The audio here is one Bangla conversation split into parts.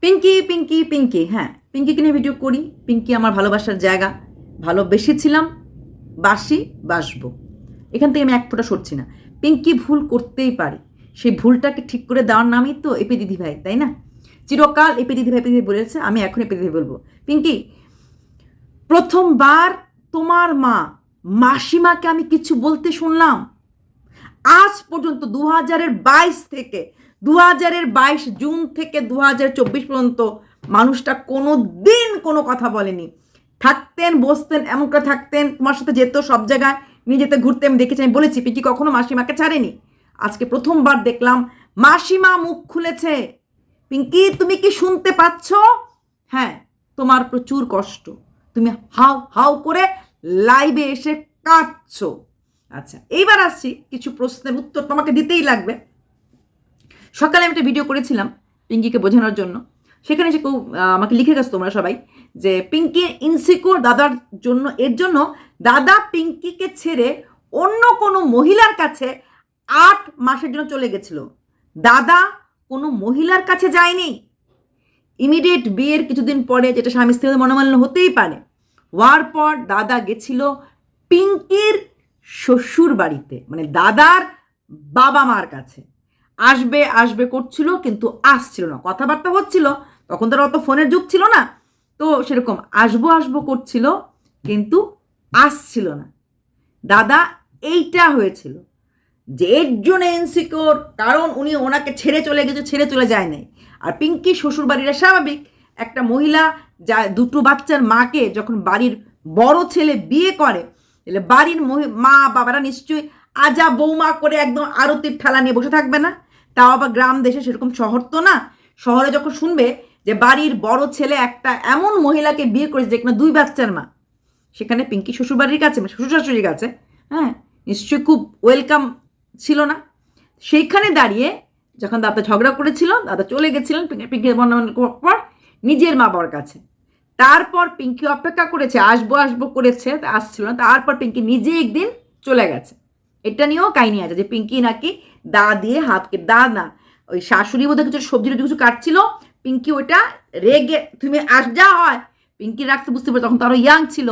পিঙ্কি পিঙ্কি পিঙ্কি হ্যাঁ। পিঙ্কিকে নিয়ে ভিডিও করি। পিঙ্কি আমার ভালোবাসার জায়গা। ভালোবেসেছিলাম। বাসি, বাসবো। এখান থেকে আমি এক ফোঁটা সরছি না। পিঙ্কি ভুল করতেই পারে। সেই ভুলটাকে ঠিক করে দেওয়ার নামই তো এপি দিদি ভাই, তাই না? চিরকাল এপি দিদি ভাই দিদি বলেছে, আমি এখন এপি দিদি বলব। পিঙ্কি প্রথমবার তোমার মা মাসিমাকে আমি কিছু বলতে শুনলাম। আজ পর্যন্ত দু হাজারের বাইশ থেকে দু হাজারের বাইশ জুন থেকে দু হাজার চব্বিশ পর্যন্ত মানুষটা কোনো দিন কোনো কথা বলেনি। থাকতেন, বসতেন, এমন করে থাকতেন, তোমার সাথে যেত সব জায়গায় নিয়ে যেতে ঘুরতে আমি দেখেছি, আমি বলেছি, পিকি কখনো মাসিমাকে ছাড়েনি। আজকে প্রথমবার দেখলাম, মাসিমা মুখ খুলেছে। পিঙ্কি, তুমি কি শুনতে পাচ্ছ? হ্যাঁ তোমার প্রচুর কষ্ট। তুমি হাউ হাউ করে লাইভে এসে কাঁদছো। আচ্ছা এইবার আসছি কিছু প্রশ্নের উত্তর তোমাকে দিতেই লাগবে। সকালে আমি একটা ভিডিও করেছিলাম পিঙ্কিকে বোঝানোর জন্য। সেখানে সে কেউ আমাকে লিখে গেছো তোমরা সবাই, যে পিঙ্কি ইনসিকিউর দাদার জন্য, এর জন্য দাদা পিঙ্কিকে ছেড়ে অন্য কোনো মহিলার কাছে আট মাসের জন্য চলে গেছিল। দাদা কোনো মহিলার কাছে যায়নি। ইমিডিয়েট বিয়ের কিছুদিন পরে যেটা স্বামী স্ত্রীর মনোমালিন্য হতেই পারে। হওয়ার পর দাদা গেছিল পিঙ্কির শ্বশুর বাড়িতে মানে দাদার বাবা মার কাছে। আসবে আসবে করছিল, কিন্তু আসছিল না। কথাবার্তা হচ্ছিল, তখন তার অত ফোনের যুগ ছিল না, তো সেরকম আসব আসব করছিল, কিন্তু আসছিল না। দাদা এইটা হয়েছিল যে, এর জন্য ইনসিকিওর কারণ উনি ওনাকে ছেড়ে চলে গেছে, ছেড়ে চলে যায় নাই। আর পিঙ্কি শ্বশুরবাড়িরা স্বাভাবিক, একটা মহিলা যা দুটো বাচ্চার মাকে যখন বাড়ির বড় ছেলে বিয়ে করে তাহলে বাড়ির মা বাবারা নিশ্চয়ই আজা বৌমা করে একদম আরতির ঠেলা নিয়ে বসে থাকবে না? তাও আবার গ্রাম দেশে সেরকম শহর তো না। শহরে যখন শুনবে যে বাড়ির বড় ছেলে একটা এমন মহিলাকে বিয়ে করেছে যেখানে দুই বাচ্চার মা। সেখানে পিঙ্কি শ্বশুরবাড়ির কাছে মানে শ্বশুর শাশুড়ির কাছে হ্যাঁ? নিশ্চয়ই খুব ওয়েলকাম ছিল না। সেইখানে দাঁড়িয়ে যখন দাদা ঝগড়া করেছিল, দাদা চলে গেছিলেন পিঙ্কি- করার পর, নিজের মা বাবার কাছে। তারপর পিঙ্কি অপেক্ষা করেছে, আসব আসব করেছে, আসছিল না। তারপর পিঙ্কি নিজে একদিন চলে গেছে। এটা নিয়েও কাহিনী আছে যে পিঙ্কি নাকি দা দিয়ে হাতকে, দা না, ওই শাশুড়ি বোধহয় কিছু সবজি টবজি কিছু কাটছিল। পিঙ্কি ওইটা রেগে, তুমি আস যা হয়। পিঙ্কি রাখতে বুঝতে পারে, তখন তো আরও ইয়াং ছিল।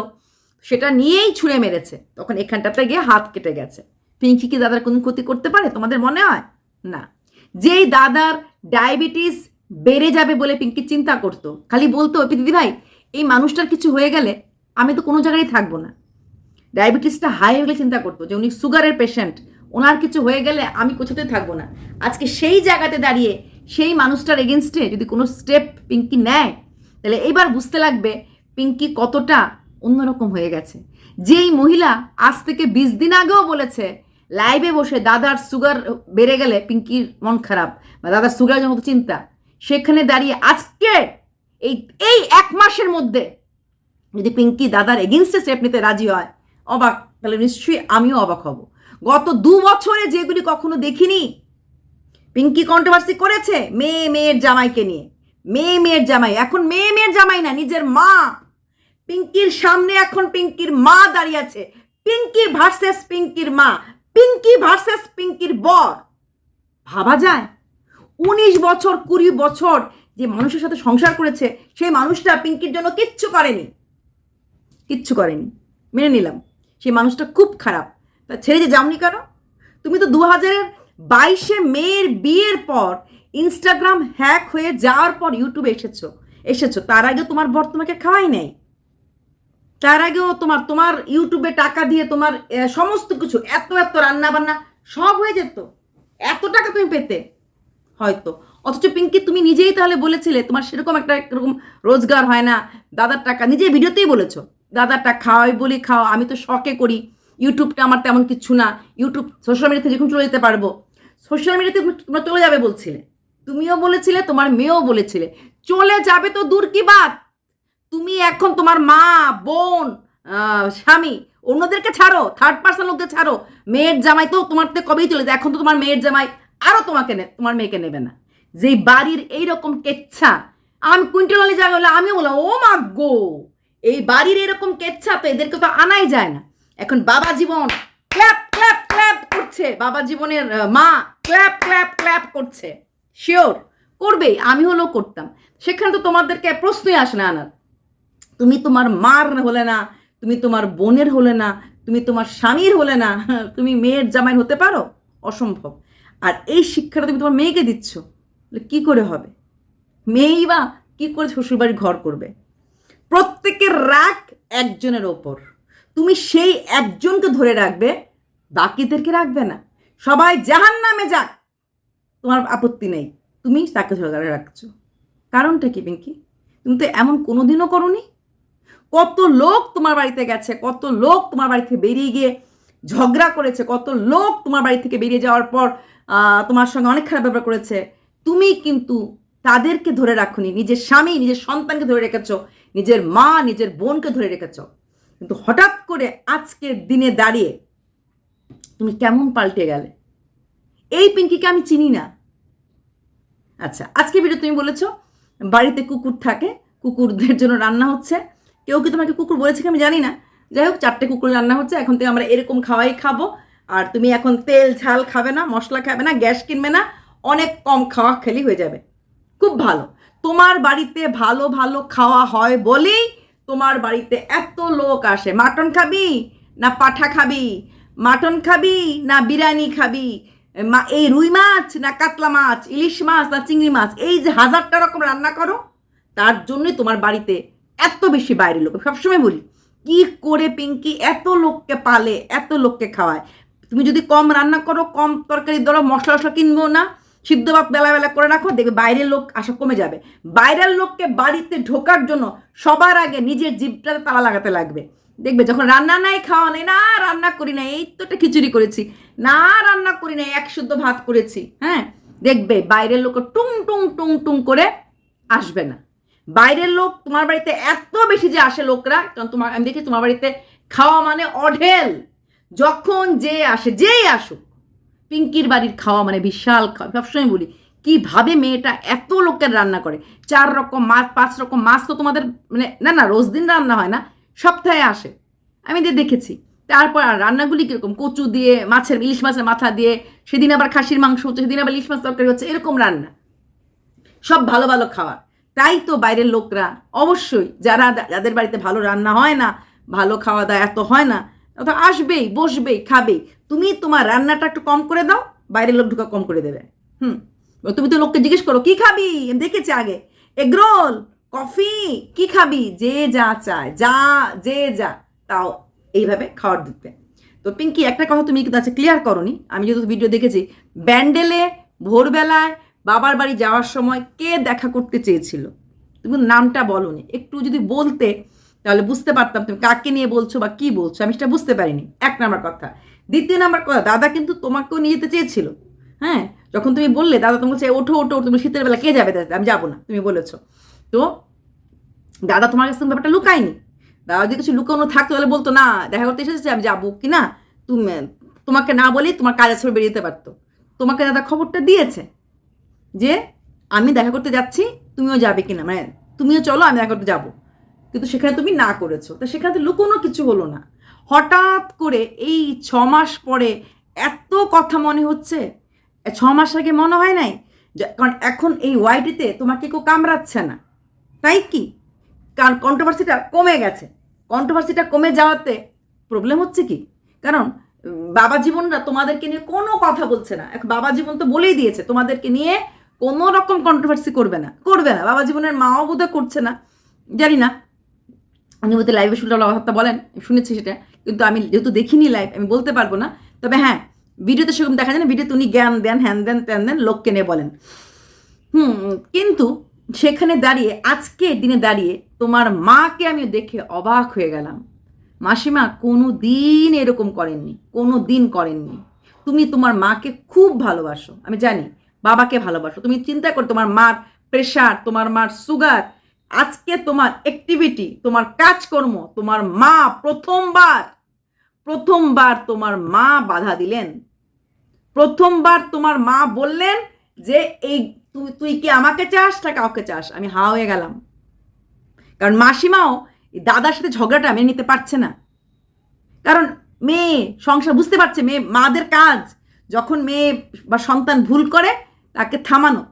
সেটা নিয়েই ছুঁড়ে মেরেছে। তখন এখানটাতে গিয়ে হাত কেটে গেছে। পিঙ্কি কি দাদার কোনো ক্ষতি করতে পারে, তোমাদের মনে হয়? না। যেই দাদার ডায়াবেটিস বেড়ে যাবে বলে পিঙ্কি চিন্তা করতো, খালি বলতো "এ দিদি ভাই এই মানুষটার কিছু হয়ে গেলে আমি তো কোনো জায়গায় থাকব না। ডায়াবেটিসটা হাই হয়ে গেলে চিন্তা করতো যে উনি সুগারের পেশেন্ট ওনার কিছু হয়ে গেলে আমি কোথাতে থাকব না। আজকে সেই জায়গাতে দাঁড়িয়ে সেই মানুষটার এগেনস্টে যদি কোনো স্টেপ পিঙ্কি নেয়, তাহলে এইবার বুঝতে লাগবে পিঙ্কি কতটা অন্যরকম হয়ে গেছে। যেই মহিলা আজ থেকে বিশ দিন আগেও বলেছে লাইভে বসে দাদার সুগার বেড়ে গেলে পিঙ্কির মন খারাপ বা দাদার সুগারের মতো চিন্তা। সেখানে দাঁড়িয়ে আজকে এই এই এক মাসের মধ্যে যদি পিঙ্কি দাদার এগেনস্টে স্টেপ নিতে রাজি হয়, অবাক, তাহলে নিশ্চয়ই আমিও অবাক হব। গত দু বছরে যেগুলি কখনো দেখিনি, পিঙ্কি কন্ট্রোভার্সি করেছে মেয়ে মেয়ের জামাইকে নিয়ে। মেয়ে মেয়ের জামাই, এখন মেয়ে মেয়ের জামাই না, নিজের মা। পিঙ্কির সামনে এখন পিঙ্কির মা দাঁড়িয়ে আছে। পিঙ্কি ভার্সেস পিঙ্কির মা, পিঙ্কি ভার্সেস পিঙ্কির বর। ভাবা যায়? উনিশ বছর, কুড়ি বছর যে মানুষের সাথে সংসার করেছে, সেই মানুষটা পিঙ্কির জন্য কিচ্ছু করেনি। কিচ্ছু করেনি। মেনে নিলাম। সেই মানুষটা খুব খারাপ। তা ছেড়ে যে যাওনি কেন? তুমি তো দু হাজারের বাইশে মেয়ের বিয়ের পর ইনস্টাগ্রাম হ্যাক হয়ে যাওয়ার পর ইউটিউবে এসেছ। এসেছ। তার আগে তোমার বর তোমাকে খাওয়াই নাই। তার আগেও তোমার তোমার ইউটিউবে টাকা দিয়ে তোমার সমস্ত কিছু, এত এত রান্না বান্না সব হয়ে যেত। এত টাকা তুমি পেতে। হয়তো। অথচ পিঙ্কি, তুমি নিজেই তাহলে বলেছিলে, তোমার সেরকম একটা এরকম রোজগার হয় না। দাদার টাকা নিজে ভিডিওতেই বলেছ, দাদার টাকা খাওয়াই বলি খাও, আমি তো শখে করি। ইউটিউবটা আমার তেমন কিছু না ইউটিউব সোশ্যাল মিডিয়াতে যখন চলে যেতে পারব। সোশ্যাল মিডিয়াতে তোমরা চলে যাবে বলছিলে। তুমিও বলেছিলে, তোমার মেয়েও বলেছিলে। চলে যাবে তো দূর কি বাদ তুমি এখন তোমার মা, বোন স্বামী, অন্যদেরকে ছাড়ো থার্ড পার্সন লোকদের ছাড়ো। মেয়ের জামাই তো তোমার তো কবেই চলে যায়? এখন তো তোমার মেয়ের জামাই আরও তোমাকে তোমার মেয়েকে নেবে না। যেই বাড়ির এইরকম কেচ্ছা। আমি কুইন্টাল জায়গা হলে আমিও বললাম, ও মা গো, এই বাড়ির এরকম কেচ্ছা তো এদেরকে তো আনাই যায় না। এখন বাবা জীবন ক্ল্যাপ ক্ল্যাপ ক্ল্যাপ করছে। বাবা জীবনের মা ক্ল্যাপ ক্ল্যাপ ক্ল্যাপ করছে। শিওর, করবেই আমি হলেও করতাম। সেখানে তো তোমাদেরকে প্রশ্নই আসে না আনার। তুমি তোমার মার হলে না, তুমি তোমার বোনের হলে না, তুমি তোমার স্বামীর হলে না, তুমি মেয়ের জামাই হতে পারো? অসম্ভব। আর এই শিক্ষাটা তুমি তোমার মেয়েকে দিচ্ছ। কী করে হবে? মেয়েই বা কী করে শ্বশুরবাড়ি ঘর করবে? প্রত্যেকের রাগ একজনের ওপর। তুমি সেই একজনকে ধরে রাখবে, বাকিদেরকে রাখবে না। সবাই জাহান নামে যাক। তোমার আপত্তি নেই। তুমি তাকে ধরে রাখছো। কারণটা কি, পিঙ্কি? তুমি তো এমন কোনোদিনও করনি? কত লোক তোমার বাড়িতে গেছে, কত লোক তোমার বাড়ি থেকে বেরিয়ে গিয়ে ঝগড়া করেছে, কত লোক তোমার বাড়ি থেকে বেরিয়ে যাওয়ার পর তোমার সঙ্গে অনেক খারাপ ব্যাপার করেছে। তুমি কিন্তু তাদেরকে ধরে রাখনি, নিজের স্বামী, নিজের সন্তানকে ধরে রেখেছ, নিজের মা, নিজের বোনকে ধরে রেখেছ। কিন্তু হঠাৎ করে আজকের দিনে দাঁড়িয়ে তুমি কেমন পাল্টে গেলে? এই পিঙ্কিকে আমি চিনি না। আচ্ছা আজকে ভিডিও তুমি বলেছ, বাড়িতে কুকুর থাকে, কুকুরদের জন্য রান্না হচ্ছে। কেউ কি তোমাকে কুকুর বলেছে কি আমি জানি না। যাই হোক, চারটে কুকুর রান্না হচ্ছে, এখন থেকে আমরা এরকম খাওয়াই খাব। আর তুমি এখন তেল, ঝাল খাবে না, মশলা খাবে না, গ্যাস কিনবে না। অনেক কম খাওয়া খেলি হয়ে যাবে। খুব ভালো। তোমার বাড়িতে ভালো ভালো খাওয়া হয় বলেই তোমার বাড়িতে এত লোক আসে। মাটন খাবি না পাঠা খাবি? মাটন খাবি না বিরিয়ানি খাবি? মা, এই রুই মাছ না কাতলা মাছ, ইলিশ মাছ না চিংড়ি মাছ, এই যে হাজারটা রকম রান্না করো, তার জন্যই তোমার বাড়িতে এত বেশি বাইরের লোক। সবসময় বলি, কি করে পিঙ্কি এত লোককে পালে, এত লোককে খাওয়ায়? তুমি যদি কম রান্না করো, কম তরকারি ধরো মশলা টশলা কিনবো না সিদ্ধ ভাত বেলা বেলা করে রাখো, দেখবে বাইরের লোক আসা কমে যাবে। বাইরের লোককে বাড়িতে ঢোকার জন্য সবার আগে নিজের জিভটাতে তালা লাগাতে লাগবে। দেখবে যখন রান্না নাই, খাওয়া নেই, না, রান্না করি না এই তো একটা খিচুড়ি করেছি, না, রান্না করি না এক শুদ্ধ ভাত করেছি হ্যাঁ? দেখবে বাইরের লোক টুং টুং টুং টুং করে আসবে না। বাইরের লোক তোমার বাড়িতে এত বেশি যে আসে লোকরা, কারণ তোমার, আমি দেখি তোমার বাড়িতে খাওয়া মানে অঢেল। যখন যে আসে, যেই আসুক পিঙ্কির বাড়ির খাওয়া মানে বিশাল খাওয়া। সবসময় বলি, কীভাবে মেয়েটা এত লোকের রান্না করে? চার রকম মাছ, পাঁচ রকম মাছ তো তোমাদের মানে না না, রোজ দিন রান্না হয় না, সপ্তাহে আসে। আমি যে দেখেছি, তারপর রান্নাগুলি কীরকম? কচু দিয়ে, মাছের, ইলিশ মাছের মাথা দিয়ে, সেদিন আবার খাসির মাংস হচ্ছে, সেদিন আবার ইলিশ মাছ তরকারি হচ্ছে, এরকম রান্না। সব ভালো ভালো খাওয়া তাই তো বাইরের লোকরা অবশ্যই, যারা, যাদের বাড়িতে ভালো রান্না হয় না, ভালো খাওয়া দাওয়া এত হয় না তো আসবেই, বসবেই, খাবেই। তুমি তোমার রান্নাটা একটু কম করে দাও, বাইরের লোক ঢুকা কম করে দেবে। হুম। তুমি তো লোককে জিজ্ঞেস করো, কি খাবি? দেখেছি আগে। এগরোল কফি কি খাবি? যে যা চায়, যা, যে যা, তাও এইভাবে খাওয়ার দিতে। তো পিঙ্কি, একটা কথা তুমি কিন্তু আছে ক্লিয়ার করনি। আমি যেহেতু ভিডিও দেখেছি, ব্যান্ডেলে ভোরবেলায় বাবার বাড়ি যাওয়ার সময় কে দেখা করতে চেয়েছিল? তুমি নামটা বলনি। একটু যদি বলতে তাহলে বুঝতে পারতাম তুমি কাকে নিয়ে বলছো বা কি বলছো, আমি সেটা বুঝতে পারিনি। এক নাম্বার কথা। দ্বিতীয় নাম্বার কথা, দাদা কিন্তু তোমাকেও নিয়ে যেতে চেয়েছিল। হ্যাঁ? যখন তুমি বললে, দাদা তুমি বলছে ওঠো ওঠো, তুমি শীতের বেলা কে যাবে? দাদা, আমি যাব না। তুমি বলেছ। তো দাদা তোমার কাছে ব্যাপারটা লুকায়নি। দাদা যদি কিছু লুকানো থাকতো, তাহলে বলতো, না, দেখা করতে এসেছে, আমি যাব কি না? তুমি, তোমাকে না বলেই তোমার কাজের ছবি বেরিয়ে যেতে পারতো। তোমাকে দাদা খবরটা দিয়েছে যে, আমি দেখা করতে যাচ্ছি, তুমিও যাবে কিনা মানে তুমিও চলো, আমি দেখা করতে যাব। কিন্তু সেখানে তুমি না করেছ। তা সেখানে লুকোনো কিছু হলো না। হঠাৎ করে এই ছ মাস পরে এত কথা মনে হচ্ছে? ছ মাস আগে মনে হয় নাই? কারণ এখন এই ওয়াইটিতে তোমাকে কেউ কামড়াচ্ছে না। তাই কি? কারণ কন্ট্রোভার্সিটা কমে গেছে। কন্ট্রোভার্সিটা কমে যাওয়াতে প্রবলেম হচ্ছে কি? কারণ বাবা জীবনরা তোমাদেরকে নিয়ে কোনো কথা বলছে না। এখন বাবা জীবন তো বলেই দিয়েছে, তোমাদেরকে নিয়ে কোনো রকম কন্ট্রোভার্সি করবে না। করবে না। বাবা জীবনের মাও বোধহয় করছে না। জানি না। উনি বোধহয় লাইভে শুনলে কথাটা বলেন, শুনেছি সেটা, কিন্তু আমি যেহেতু দেখিনি লাইভ আমি বলতে পারব না। তবে হ্যাঁ ভিডিওতে সেরকম দেখা যায় না, ভিডিওতে উনি জ্ঞান দেন, হ্যান দেন, ত্যান দেন, লোককে নিয়ে বলেন। হুম, কিন্তু সেখানে দাঁড়িয়ে আজকে দিনে দাঁড়িয়ে তোমার মাকে আমি দেখে অবাক হয়ে গেলাম। মাসিমা কোনো দিন এরকম করেননি কোনো দিন করেননি। তুমি তোমার মাকে খুব ভালোবাসো, আমি জানি, বাবাকে ভালোবাসো। তুমি চিন্তা করো, তোমার মার প্রেশার তোমার মার সুগার আজকে তোমার অ্যাক্টিভিটি তোমার কাজকর্ম, তোমার মা প্রথমবার প্রথমবার তোমার মা বাধা দিলেন। প্রথমবার তোমার মা বললেন যে, এই তুই তুই কি আমাকে চাস না কাউকে চাস? আমি হা হয়ে গেলাম। কারণ মাসিমাও দাদার সাথে ঝগড়াটা মেনে নিতে পারছে না। কারণ মেয়ে সংসার, বুঝতে পারছে, মেয়ে মাদের কাজ। যখন মেয়ে বা সন্তান ভুল করে, তাকে থামানো।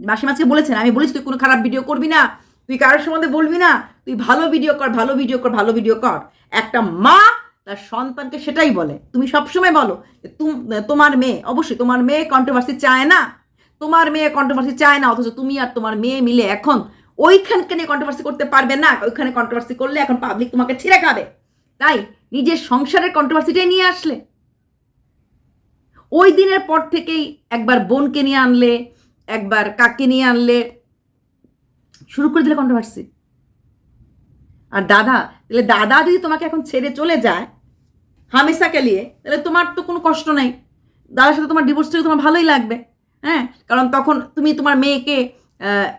মাসিমা আজকে বলেছেন, আমি বলেছি, তুই কোনো খারাপ ভিডিও করবি না। তুই কারোর সম্বন্ধে বলবি না? তুই ভালো ভিডিও কর, ভালো ভিডিও কর, ভালো ভিডিও কর। একটা মা তার সন্তানকে সেটাই বলে। তুমি সবসময় বলো তুম- তোমার মেয়ে, অবশ্যই তোমার মেয়ে কন্ট্রোভার্সি চায় না। তোমার মেয়ে কন্ট্রোভার্সি চায় না, অথচ তুমি আর তোমার মেয়ে মিলে এখন ওইখানকে নিয়ে কন্ট্রোভার্সি করতে পারবে না। ওইখানে কন্ট্রোভার্সি করলে এখন পাবলিক তোমাকে ছিঁড়ে খাবে। তাই নিজের সংসারের কন্ট্রোভার্সিটাই নিয়ে আসলে। ওই দিনের পর থেকেই একবার বোনকে নিয়ে আনলে, একবার কাকে নিয়ে আনলে শুরু করে দিলে কন্ট্রোভার্সি আর দাদা, তাহলে দাদা যদি তোমাকে এখন ছেড়ে চলে যায় হামেশাকে নিয়ে তাহলে তোমার তো কোনো কষ্ট নাই। দাদার সাথে তোমার ডিভোর্স থেকে তোমার ভালোই লাগবে হ্যাঁ? কারণ তখন তুমি তোমার মেয়েকে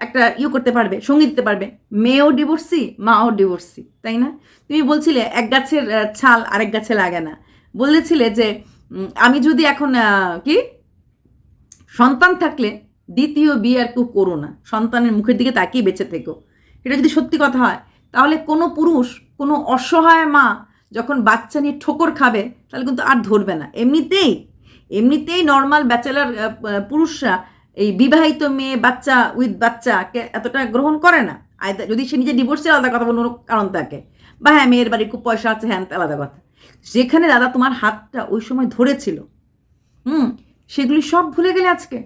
একটা ইয়ে করতে পারবে, সঙ্গী দিতে পারবে। মেয়েও ডিভোর্সি মাও ডিভোর্সি তাই না? তুমি বলছিলে, এক গাছের ছাল আরেক গাছে লাগে না। বলেছিলে যে আমি যদি এখন কি? সন্তান থাকলে দ্বিতীয় বিয়ে আর কেউ করো না। সন্তানের মুখের দিকে তাকিয়ে বেঁচে থেকো। এটা যদি সত্যি কথা হয়, তাহলে কোনো পুরুষ, কোনো অসহায় মা যখন বাচ্চা নিয়ে ঠোকর খাবে, তাহলে কিন্তু আর ধরবে না। এমনিতেই এমনিতেই নর্মাল ব্যাচেলার পুরুষরা এই বিবাহিত মেয়ে বাচ্চা উইথ বাচ্চাকে এতটা গ্রহণ করে না। যদি সে নিজে ডিভোর্সের আলাদা কথা বলুন কারণ থাকে, বা হ্যাঁ মেয়ের বাড়ি খুব পয়সা আছে হ্যাঁ আলাদা কথা। যেখানে দাদা তোমার হাতটা ওই সময় ধরেছিল, হুম, সেগুলি সব ভুলে গেলে আজকে।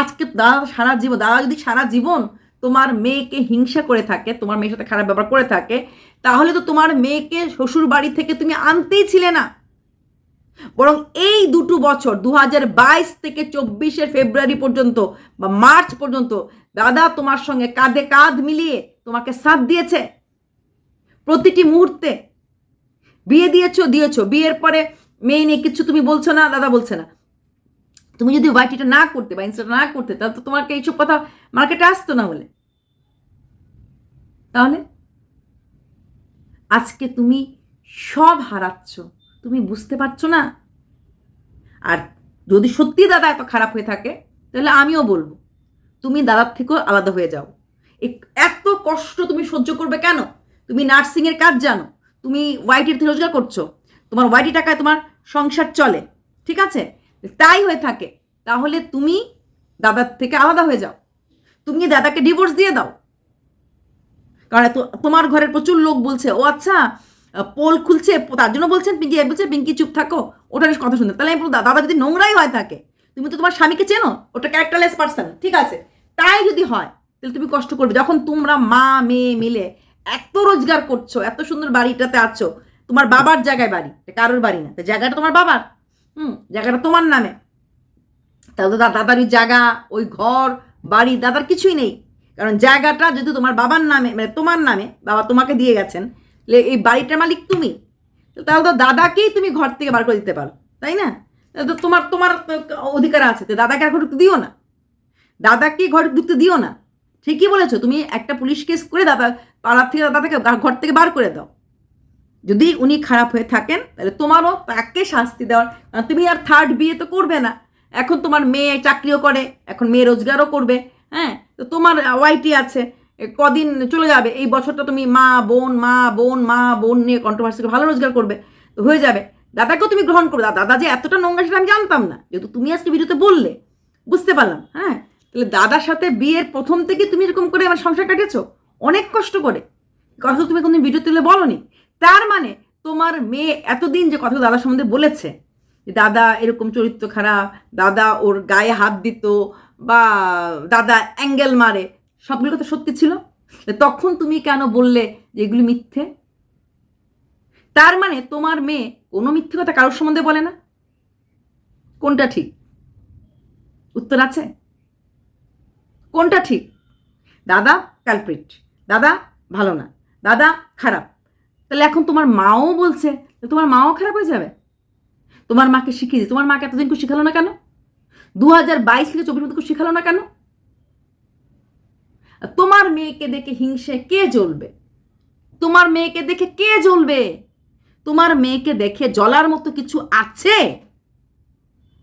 আজকে দাদা সারা জীবন দাদা যদি সারা জীবন তোমার মেয়েকে হিংসা করে থাকে, তোমার মেয়ের সাথে খারাপ ব্যবহার করে থাকে, তাহলে তো তোমার মেয়েকে শ্বশুর বাড়ি থেকে তুমি আনতেই ছিলে না। বরং এই দুটো বছর দু বাইশ থেকে চব্বিশের ফেব্রুয়ারি পর্যন্ত বা মার্চ পর্যন্ত দাদা তোমার সঙ্গে কাঁধে কাঁধ মিলিয়ে তোমাকে সাথ দিয়েছে। প্রতিটি মুহূর্তে বিয়ে দিয়েছ দিয়েছ, বিয়ের পরে মেয়ে নিয়ে কিছু তুমি বলছো না, দাদা বলছে না। তুমি যদি ওয়াইটিটা না করতে বা ইনস্টাটা না করতে, তাহলে তো তোমাকে এইসব কথা মার্কেটে আসতো না বলে? তাহলে? আজকে তুমি সব হারাচ্ছ। তুমি বুঝতে পারছ না? আর যদি সত্যি দাদা এত খারাপ হয়ে থাকে, তাহলে আমিও বলব, তুমি দাদার থেকেও আলাদা হয়ে যাও। এত কষ্ট তুমি সহ্য করবে কেন? তুমি নার্সিংয়ের কাজ জানো, তুমি ওয়াইটির থেকে রোজগার করছ, তোমার ওয়াইটি টাকায় তোমার সংসার চলে, ঠিক আছে? তাই হয়ে থাকে। তাহলে তুমি দাদার থেকে আলাদা হয়ে যাও। তুমি দাদাকে ডিভোর্স দিয়ে দাও। কারণ তোমার ঘরের প্রচুর লোক বলছে, ও আচ্ছা পোল খুলছে, তার জন্য বলছেন, পিঙ্কি বলছে, পিঙ্কি চুপ থাকো ওটার কথা শুনতে তাহলে আমি দাদা যদি নোংরাই হয় থাকে, তুমি তো তোমার স্বামীকে চেনো, ওটা ক্যারেক্টারলেস পার্সন ঠিক আছে? তাই যদি হয়, তাহলে তুমি কষ্ট করবে। যখন তোমরা মা, মেয়ে মিলে এত রোজগার করছ, এত সুন্দর বাড়িটাতে আছো, তোমার বাবার জায়গায় বাড়ি কারোর বাড়ি না জায়গাটা তোমার বাবার। হুম, জায়গাটা তোমার নামে। তাহলে তো দা- দাদার ওই জায়গা, ওই ঘর, বাড়ি, দাদার কিছুই নেই। কারণ জায়গাটা যদি তোমার বাবার নামে মানে তোমার নামে, বাবা তোমাকে দিয়ে গেছেন এই বাড়িটার মালিক তুমি। তাহলে তো দাদাকেই তুমি ঘর থেকে বার করে দিতে পারো, তাই না? তো তোমার তোমার অধিকার আছে, তো দাদাকে আর ঘরে ঢুকতে দিও না। দাদাকে ঘরে ঢুকতে দিও না। ঠিকই বলেছ, তুমি একটা পুলিশ কেস করে দাদা, পাড়ার থেকে দাদাকে ঘর থেকে বার করে দাও। যদি উনি খারাপ হয়ে থাকেন, তাহলে তোমারও তাকে শাস্তি দেওয়ার, কারণ তুমি আর থার্ড বিয়ে তো করবে না। এখন তোমার মেয়ে চাকরিও করে, এখন মেয়ে রোজগারও করবে হ্যাঁ? তো তোমার ওয়াইটি আছে কদিন চলে যাবে, এই বছরটা তুমি মা, বোন মা বোন মা, বোন নিয়ে কন্ট্রোভার্সি ভালো রোজগার করবে, তো হয়ে যাবে। দাদাকেও তুমি গ্রহণ করবে। দাদা যে এতটা নোংরা সেটা আমি জানতাম না, যেহেতু তুমি আজকে ভিডিওতে বললে, বুঝতে পারলাম হ্যাঁ? তাহলে দাদার সাথে বিয়ের প্রথম থেকে তুমি এরকম করে আমার সংসার কাটিয়েছো? অনেক কষ্ট করে। কথা তুমি কোনো ভিডিও তুলে বলনি। তার মানে তোমার মেয়ে এতদিন যে কথা দাদার সম্বন্ধে বলেছে যে দাদা এরকম চরিত্র খারাপ, দাদা ওর গায়ে হাত দিত বা দাদা অ্যাঙ্গেল মারে সবগুলো কথা সত্যি ছিল? তখন তুমি কেন বললে যে এগুলি মিথ্যে? তার মানে তোমার মেয়ে কোনো মিথ্যে কথা কারোর সম্বন্ধে বলে না? কোনটা ঠিক? উত্তর আছে? কোনটা ঠিক? দাদা ক্যালপ্রিট দাদা ভালো না, দাদা খারাপ। তাহলে এখন তোমার মাও বলছে তোমার মাও খারাপ হয়ে যাবে? তোমার মাকে শিখিয়ে দিই তোমার মাকে এতদিন কেউ শিখালো না কেন? দু হাজার বাইশ থেকে চব্বিশ মতো শিখালো না কেন? তোমার মেয়েকে দেখে হিংসে কে জ্বলবে? তোমার মেয়েকে দেখে কে জ্বলবে? তোমার মেয়েকে দেখে জ্বলার মতো কিছু আছে?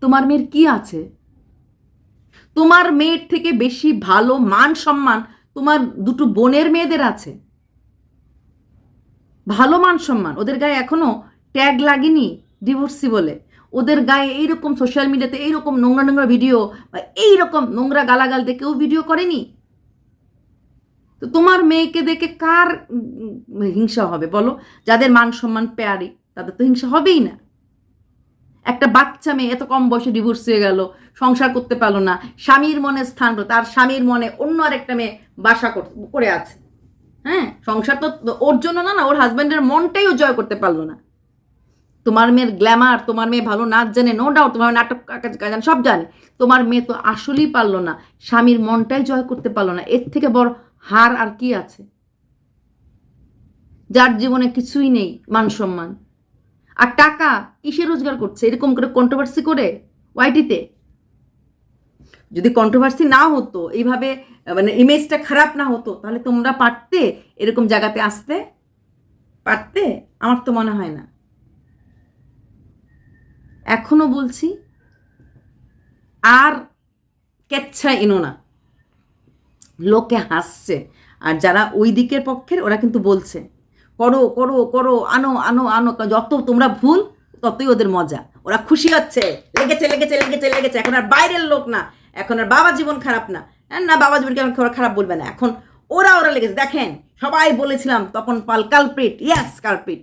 তোমার মেয়ের কি আছে? তোমার মেয়ের থেকে বেশি ভালো মান সম্মান তোমার দুটো বোনের মেয়েদের আছে? ভালো মান সম্মান, ওদের গায়ে এখনও ট্যাগ লাগেনি ডিভোর্সি বলে। ওদের গায়ে এইরকম সোশ্যাল মিডিয়াতে এইরকম নোংরা নোংরা ভিডিও বা এইরকম নোংরা গালাগাল দিয়ে কেউ ভিডিও করেনি? তো তোমার মেয়েকে দেখে কার হিংসা হবে বলো? যাদের মান সম্মান পেয়ারি, তাদের তো হিংসা হবেই না। একটা বাচ্চা মেয়ে এত কম বয়সে ডিভোর্স হয়ে গেল, সংসার করতে পারল না, স্বামীর মনে স্থান তার স্বামীর মনে অন্য আরেকটা মেয়ে বাসা করে আছে। হ্যাঁ সংসার তো ওর জন্য না না, ওর হাজব্যান্ডের মনটাই ও জয় করতে পারল না। তোমার মেয়ের গ্ল্যামার তোমার মেয়ে ভালো নাচ জানে নো ডাউট তোমার নাটক জানে, সব জানে। তোমার মেয়ে তো আসলেই পারল না, স্বামীর মনটাই জয় করতে পারল না, এর থেকে বড় হার আর কি আছে? যার জীবনে কিছুই নেই মান সম্মান আর টাকা, কিসে রোজগার করছে? এরকম করে কন্ট্রোভার্সি করে? ওয়াইটিতে যদি কন্ট্রোভার্সি না হতো, এইভাবে মানে ইমেজটা খারাপ না হতো, তাহলে তোমরা পারতে এরকম জায়গাতে আসতে? পারতে? আমার তো মনে হয় না। এখনও বলছি, আর কেচ্ছা এনো না। লোকে হাসছে। আর যারা ওই দিকের পক্ষের, ওরা কিন্তু বলছে, করো করো করো, আনো আনো আনো, যত তোমরা ভুল, ততই ওদের মজা। ওরা খুশি হচ্ছে, লেগেছে লেগেছে লেগেছে লেগেছে। এখন আর বাইরের লোক না। এখন আর বাবা জীবন খারাপ না। না বাবা জীবনকে ওরা খারাপ বলবে না। এখন ওরা ওরা লেগেছে। দেখেন, সবাই বলেছিলাম তখন পাল কালপ্রিট ইয়াস কালপ্রিট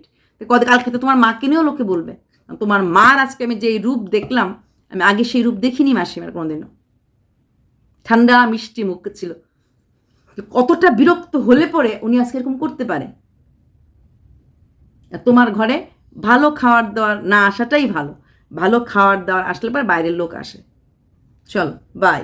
কত কালকে তো তোমার মাকে নিয়েও লোকে বলবে। তোমার মার আজকে আমি যেই রূপ দেখলাম, আমি আগে সেই রূপ দেখিনি মাসিমার কোনোদিনও। ঠান্ডা, মিষ্টি মুখ ছিল। কতটা বিরক্ত হলে পরে উনি আজকে এরকম করতে পারে। তোমার ঘরে ভালো খাওয়ার দাওয়ার না আসাটাই ভালো। ভালো খাওয়ার দাওয়ার আসলে পরে বাইরের লোক আসে। চলো বাই